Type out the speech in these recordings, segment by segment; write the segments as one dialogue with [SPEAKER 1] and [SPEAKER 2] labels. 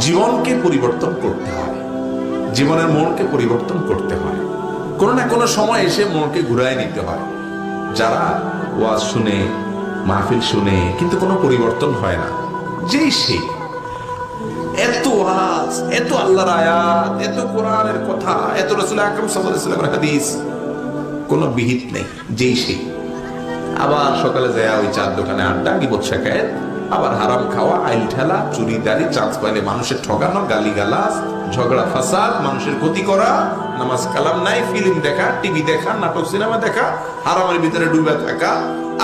[SPEAKER 1] জীবনকে পরিবর্তন করতে হয়। জীবনের মনকে পরিবর্তন করতে হয়। কোনো না কোনো সময় এসে মনকে ঘুরায় নিতে হয়। যারা ওয়াজ শুনে, মাহফিল শুনে, কিন্তু কোনো পরিবর্তন হয় না। যেই সেই। এত ওয়াজ, এত আল্লাহর আয়াত, এত কোরআনের কথা, এত রসুল আকরম সাল্লাল্লাহু হাদিস, কোনো বিহিত নেই। যেই সেই। আবার সকালে যায় ওই চার দোকানে আড্ডা, গিবত শেখায়। আবার হারাম খাওয়া, আইল ঠেলা, চুরি, দাড়ি, চাঁদ পাইলে মানুষের ঠকানো গালি গালাস ঝগড়া, ফাসাদ, মানুষের ক্ষতি করা, নামাজ কালাম নাই ফিল্ম দেখা টিভি দেখা, নাটক সিনেমা দেখা, হারামের ভিতরে ডুবে থাকা,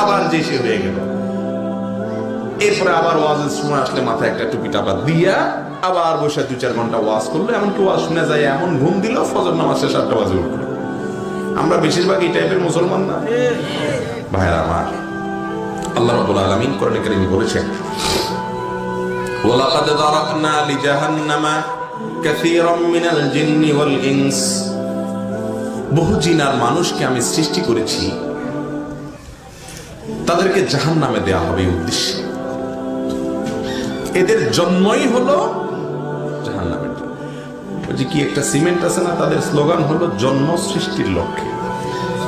[SPEAKER 1] আবার যে সে হয়ে গেল। এরপরে আবার ওয়াজের সময় আসলে মাথায় একটা টুপি টাপা দিয়া আবার বসে দু চার ঘণ্টা ওয়াজ করল এমন এমনকি ওয়াজ শুনে যায়, এমন ঘুম দিল, ফজর নামাজ শেষ আটটা বাজে উঠল। আমরা বেশিরভাগ এই টাইপের মুসলমান না। ভাইরা আমার আল্লাহ রাব্বুল আলামিন কোরআনে কারীমে বলেছেন ওয়ালাকাদ দারাকনা লিজাহান্নামা কাসীরাম মিনাল জিন্নি ওয়াল ইনস। বহু জিন আর মানুষকে আমি সৃষ্টি করেছি, তাদেরকে জাহান্নামে দেয়া হবে উদ্দেশ্যে। এদের জন্মই হলো জাহান্নামের জন্য। কি একটা সিমেন্ট আছে না? তাদের স্লোগান হলো, জন্ম সৃষ্টির লক্ষ্যে।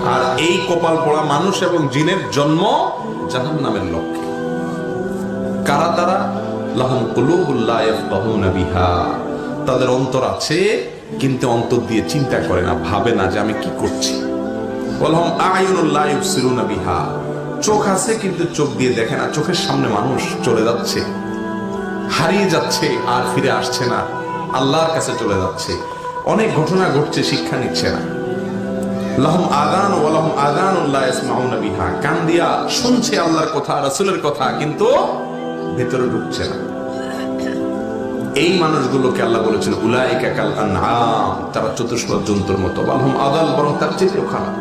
[SPEAKER 1] আর এই কপাল পড়া মানুষ এবং জিনের জন্ম জাহান নামের লক্ষ্যে। কারা তারা? লাহম কুলুবুল্লাহ বিহা। তাদের অন্তর আছে, কিন্তু অন্তর দিয়ে চিন্তা করে না, ভাবে না যে আমি কি করছি। ওয়ালাহুম আয়ুনুল্লাহ ইউবসিরুনা বিহা। চোখ আছে, কিন্তু চোখ দিয়ে দেখে না। চোখের সামনে মানুষ চলে যাচ্ছে। হারিয়ে যাচ্ছে, আর ফিরে আসছে না। আল্লাহর কাছে চলে যাচ্ছে। অনেক ঘটনা ঘটছে, শিক্ষা নিচ্ছে না। লাহুম আদান ও লাহুম আদান উল্লাহ ইসমাউনা বিহা। কান দিয়া শুনছে আল্লাহর কথা, রাসূলের কথা, কিন্তু ভেতরে ঢুকছে না। এই মানুষগুলোকে আল্লাহ বলেছেন, উলাইকা কাল আনআম তারা চতুষ্প জন্তুর মতো। বালহুম আদাল বরং তার চেয়েও খারাপ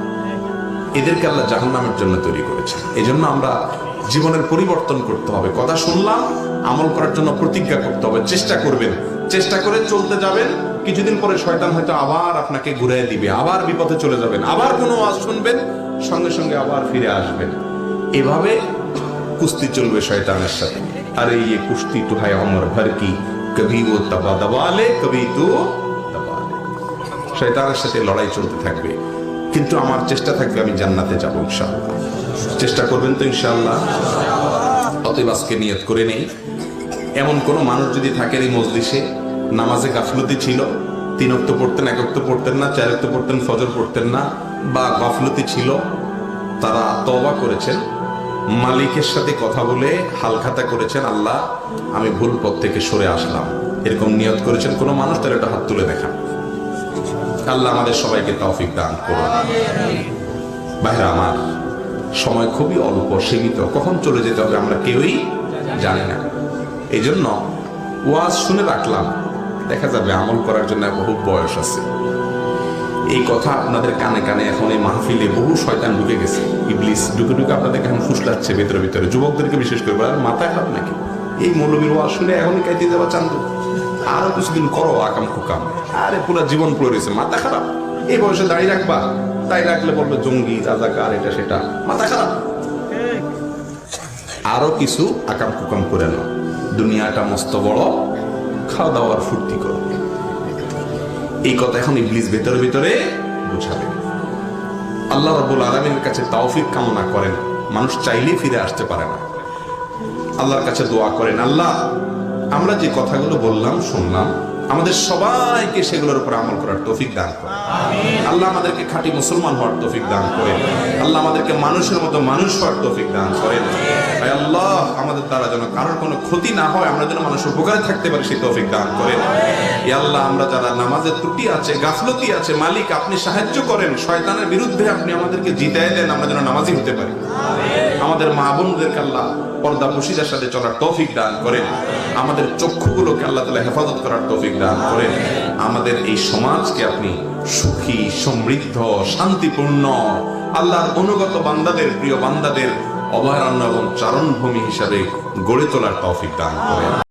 [SPEAKER 1] এদেরকে আল্লাহ জাহান্নামের জন্য তৈরি করেছেন। এই জন্য আমরা জীবনের পরিবর্তন করতে হবে। কথা শুনলাম, আমল করার জন্য প্রতিজ্ঞা করতে হবে। চেষ্টা করবেন। চেষ্টা করে চলতে যাবেন। কিছুদিন পরে শয়তান হয়তো আবার আপনাকে ঘুরাই দিবে, আবার বিপথে চলে যাবেন, আবার কোনো আওয়াজ শুনবেন, সঙ্গে সঙ্গে আবার ফিরে আসবেন। এভাবে কুস্তি চলবে শয়তানের সাথে। আরে ইয়ে কুস্তি তো হায় অমর ভর কি? কবি ও তবা দবালে, কবি তো শয়তানের সাথে লড়াই চলতে থাকবে। কিন্তু আমার চেষ্টা থাকবে আমি জান্নাতে যাব ইনশাআল্লাহ। চেষ্টা করবেন তো ইনশাআল্লাহ। অতএব আজকে নিয়ত করে নেই। এমন কোনো মানুষ যদি থাকেন এই মজলিসে নামাজে গাফলতি ছিল। তিন অক্ত পড়তেন, এক অক্ত পড়তেন না, চার অক্ত পড়তেন, ফজর পড়তেন না, বা গাফলতি ছিল। তারা তওবা করেছেন। মালিকের সাথে কথা বলে হালখাতা করেছেন, আল্লাহ, আমি ভুল পথ থেকে সরে আসলাম। এরকম নিয়ত করেছেন কোনো মানুষ তার একটা হাত তুলে দেখান। আল্লাহ আমাদের সবাইকে তৌফিক দান করুন। ভাইরা আমার, সময় খুবই অল্প, সীমিত। কখন চলে যেতে হবে আমরা কেউই জানি না। এই জন্য ওয়াজ শুনে রাখলাম। দেখা যাবে আমল করার জন্য বহু বয়স আছে। এই কথা আপনাদের কানে কানে এখন এই মাহফিলে বহু শয়তান ঢুকে গেছে। ইবলিস ঢুকে ঢুকে আপনাদেরকে এখন ফুসলাচ্ছে ভেতরে ভিতরে। যুবকদেরকে বিশেষ করে বলে, আর মাথায় খারাপ নাকি এই মৌলবীর ওয়াজ শুনে এখনই কাইতে যাওয়া চান্দু। আরও কিছুদিন করো আকাম কুকাম। আরে পুরো জীবন পড়ে রয়েছে মাথা খারাপ। এই বয়সে দাঁড়িয়ে রাখবা। তাই রাখলে বলবে জঙ্গি রাজাকার এটা সেটা। মাথা খারাপ। আরও কিছু আকাম কুকাম করে নাও। দুনিয়াটা মস্ত বড়। খাওয়া দাওয়ার ফুর্তি করবে এই কথা এখন ইবলিস ভেতরে ভেতরে বোঝাবে। আল্লাহ রাবুল আলমের কাছে তাওফিক কামনা করেন, মানুষ চাইলেই ফিরে আসতে পারে না। আল্লাহর কাছে দোয়া করেন, আল্লাহ, আমরা যে কথাগুলো বললাম, শুনলাম আমাদের সবাইকে সেগুলোর উপর আমল করার তৌফিক দান করেন আল্লাহ আমাদেরকে খাঁটি মুসলমান হওয়ার তৌফিক দান করেন আল্লাহ আমাদেরকে মানুষের মতো মানুষ হওয়ার তৌফিক দান করেন আয় আল্লাহ আমাদের দ্বারা যেন কারোর কোনো ক্ষতি না হয় আমরা যেন মানুষের উপকারে থাকতে পারি সেই তৌফিক দান করেন আল্লাহ আমরা যারা নামাজের ত্রুটি আছে গাফলতি আছে মালিক আপনি সাহায্য করেন শয়তানের বিরুদ্ধে আপনি আমাদেরকে জিতায় দেন আমরা যেন নামাজি হতে পারি। আমাদের মা বোনদেরকে আল্লাহ পর্দা মুশিদার সাথে চলার তৌফিক দান করেন। আমাদের চক্ষুগুলোকে আল্লাহ তালা হেফাজত করার তৌফিক দান করেন আমাদের এই সমাজকে আপনি সুখী, সমৃদ্ধ, শান্তিপূর্ণ, আল্লাহর অনুগত বান্দাদের, প্রিয় বান্দাদের অভয়ারণ্য এবং চারণভূমি হিসাবে গড়ে তোলার টফিক দান করেন।